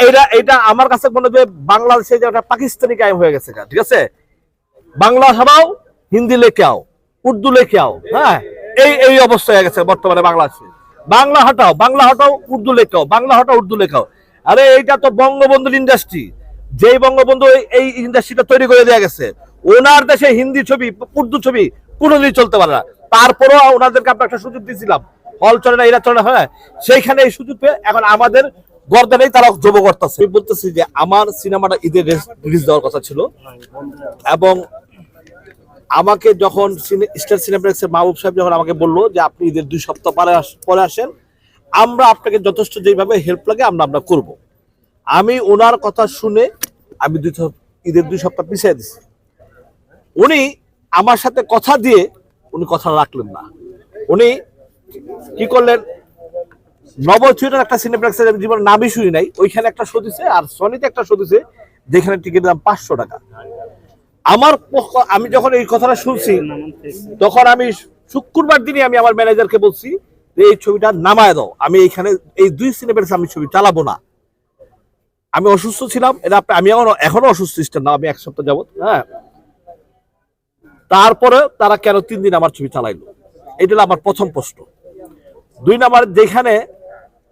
এটা এটা আমার কাছে মনে বাংলাদেশে যে পাকিস্তানি হয়ে গেছে ঠিক আছে? বাংলা হিন্দি লেখাও, উর্দু লেখাও হ্যাঁ? এই এই অবস্থা হয়ে গেছে বর্তমানে বাংলাদেশে। বাংলা হটাও বাংলা হটাও, উর্দু লেখাও, বাংলা হটাও, উর্দু লেখাও। আরে এইটা তো বঙ্গবন্ধুর ইন্ডাস্ট্রি যেই বঙ্গবন্ধু এই- এই ইন্ডাস্ট্রিটা তৈরি করে দেওয়া গেছে, ওনার দেশে হিন্দি ছবি, উর্দু ছবি কোনোদিন চলতে পারে না। তারপরেও ওনাদেরকে আমরা একটা সুযোগ দিয়েছিলাম। হল চলে না, এরা চলে না হ্যাঁ? সেইখানে এই সুযোগ পেয়ে এখন আমাদের গর্দানেই তারা যোগ করতেছে। আমি বলতেছি যে আমার সিনেমাটা ঈদের রিলিজ দেওয়ার কথা ছিল। এবং আমাকে যখন স্টার সিনেপ্লেক্সের মাহবুব সাহেব যখন আমাকে বলল যে আপনি ঈদের দুই সপ্তাহ পরে পরে আসেন, আমরা আপনাকে যথেষ্ট যেভাবে হেল্প লাগে, আমরা আমরা করব। আমি ওনার কথা শুনে আমি দুই ঈদের দুই সপ্তাহ পিছিয়ে দিছি। উনি আমার সাথে কথা দিয়ে উনি কথা রাখলেন না। উনি কি করলেন? নব থিয়েটার একটা সিনেপ্লেক্সের আমি জীবনে নামই শুনি নাই। ওইখানে একটা শো দিছে আর সনিতে একটা শো দিছে, যেখানে টিকিট দাম পাঁচশো টাকা। আমার আমি যখন এই কথাটা শুনছি, তখন আমি শুক্রবার দিনই আমি আমার ম্যানেজারকে বলছি যে এই ছবিটা নামায় দাও। আমি এই দুই সিনেপ্লেক্স আমি ছবি চালাবো না। আমি অসুস্থ ছিলাম, এটা আমি এখনও এখনও অসুস্থ ছিলাম না, আমি এক সপ্তাহ যাবত হ্যাঁ। তারপরে তারা কেন তিন দিন আমার ছবি চালাইলো? এটা হলো আমার প্রথম প্রশ্ন। দুই নাম্বার, যেখানে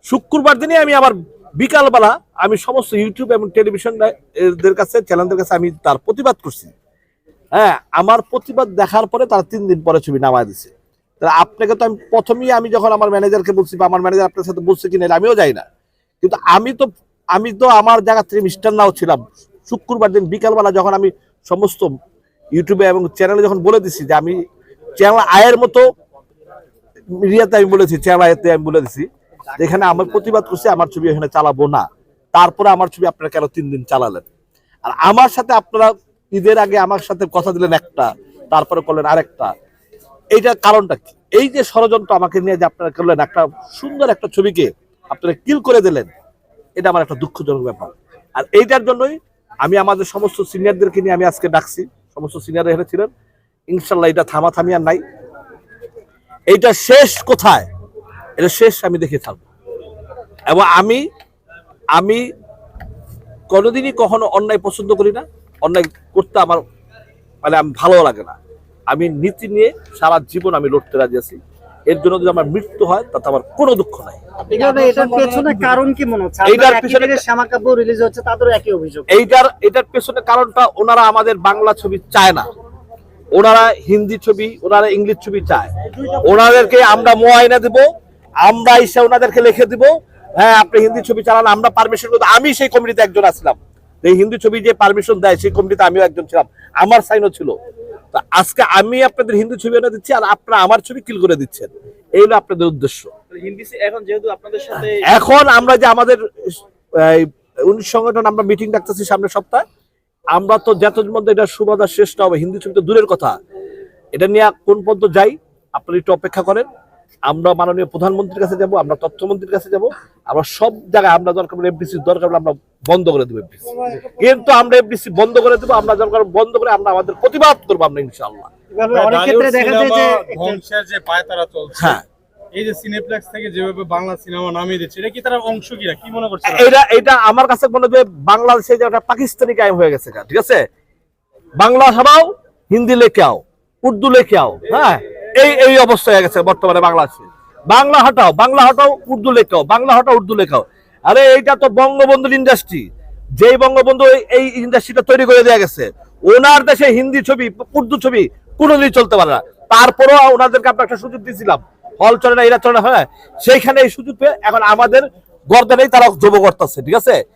শুক্রবার দিনে আমি আবার বিকালবেলা আমি সমস্ত ইউটিউব এবং টেলিভিশন এদের কাছে চ্যানেলদের কাছে আমি তার প্রতিবাদ করছি। হ্যাঁ আমার প্রতিবাদ দেখার পরে তারা তিন দিন পরে ছবি নামায় দিছে। তাহলে আপনাকে তো আমি প্রথমেই আমি যখন আমার ম্যানেজারকে বলছি বা আমার ম্যানেজার আপনার সাথে বলছে কিনা আমিও যাই না। কিন্তু আমি তো আমি তো আমার জায়গা থেকে মিস্টার নাও ছিলাম। শুক্রবার দিন বিকালবেলা যখন আমি সমস্ত ইউটিউবে এবং চ্যানেলে যখন বলে দিছি যে আমি চ্যানেল আয়ের মতো মিডিয়াতে আমি বলেছি চ্যানেল আয়েতে আমি বলে দিছি যেখানে আমার প্রতিবাদ করছি, আমার ছবি এখানে চালাবো না। তারপরে আমার ছবি আপনারা কেন তিন দিন চালালেন? আর আমার সাথে আপনারা ঈদের আগে আমার সাথে কথা দিলেন একটা, তারপরে করলেন আরেকটা। এইটার কারণটা কি? এই যে ষড়যন্ত্র আমাকে নিয়ে যে আপনারা করলেন, একটা সুন্দর একটা ছবিকে আপনারা কিল করে দিলেন, এটা আমার একটা দুঃখজনক ব্যাপার। আর এইটার জন্যই আমি আমাদের সমস্ত সিনিয়রদেরকে নিয়ে আমি আজকে ডাকছি। সমস্ত সিনিয়র এখানে ছিলেন। ইনশাল্লাহ এটা থামাথামি আর নাই। এইটা শেষ কোথায়? এটা শেষ আমি দেখে থাকব। এবং আমি আমি কোনোদিনই কখনো অন্যায় পছন্দ করি না। অন্যায় করতে আমার মানে আমি ভালো লাগে না। আমি নীতি নিয়ে সারা জীবন আমি লড়তে রাজি আছি। এর জন্য যদি আমার মৃত্যু হয় তাতে আমার কোনো দুঃখ নাই। এটার পেছনে কারণ কি মনে হচ্ছে? এইটার এইটার পিছনে- রিলিজ হচ্ছে তাদেরও একই অভিযোগ। এইটার এটার পেছনে কারণটা ওনারা আমাদের বাংলা ছবি চায় না। ওনারা হিন্দি ছবি ওনারা ইংলিশ ছবি চায়। ওনাদেরকে আমরা মোয়াইনা দেব। আমরা এসে ওনাদেরকে লিখে দিব হ্যাঁ আপনি হিন্দি ছবি চালান আমরা পারমিশন করতে আমি সেই কমিটিতে একজন আসলাম এই হিন্দি ছবি যে পারমিশন দেয় সেই কমিটিতে আমিও একজন ছিলাম। আমার সাইনও ছিল। তা আজকে আমি আপনাদের হিন্দি ছবি এনে দিচ্ছি আর আপনারা আমার ছবি কিল করে দিচ্ছেন। এই হলো আপনাদের উদ্দেশ্য। এখন যেহেতু আপনাদের সাথে এখন আমরা যে আমাদের উনিশ সংগঠন আমরা মিটিং ডাকতেছি সামনের সপ্তাহে। আমরা তো যতদিন মধ্যে এটা সুবাদা শেষ না হবে হিন্দি ছবি তো দূরের কথা। এটা নিয়ে কোন পর্যন্ত যাই আপনারা একটু অপেক্ষা করেন। আমরা মাননীয় প্রধানমন্ত্রীর কাছে যাব আমরা তথ্যমন্ত্রীর কাছে যাব আমরা সব জায়গায় আমরা দরকার হলে এফডিসি দরকার হলে আমরা বন্ধ করে দেবো এফডিসি কিন্তু আমরা এফডিসি বন্ধ করে দেবো আমরা দরকার বন্ধ করে আমরা আমাদের প্রতিবাদ করব আমরা ইনশাআল্লাহ। অনেক ক্ষেত্রে দেখা যায় যে ধ্বংসের যে পায়তারা চলছে হ্যাঁ। এই যে সিনেপ্লেক্স থেকে যেভাবে বাংলা সিনেমা নামিয়ে দিচ্ছে এটা কি তার অংশ কিনা? কি মনে করছে? এটা এটা আমার কাছে মনে হয় বাংলাদেশে যে একটা পাকিস্তানি কায়েম হয়ে গেছে ঠিক আছে? বাংলা ছাড়াও হিন্দি লেখাও উর্দু লেখাও হ্যাঁ? এই এই অবস্থা হয়ে গেছে বর্তমানে বাংলাদেশে। বাংলা হটাও বাংলা হটাও উর্দু লেখাও বাংলা হটাও উর্দু লেখাও আরে এইটা তো বঙ্গবন্ধুর ইন্ডাস্ট্রি। যেই বঙ্গবন্ধু এই- ইন্ডাস্ট্রিটা তৈরি করে দেওয়া গেছে, ওনার দেশে হিন্দি ছবি, উর্দু ছবি কোনোদিন চলতে পারে না। তারপরেও ওনাদেরকে আমরা একটা সুযোগ দিয়েছিলাম। হল চলে না, এরা চলে না হ্যাঁ। সেইখানে এই সুযোগ পেয়ে এখন আমাদের গর্দানেই তারা যোগ করতেছে, ঠিক আছে?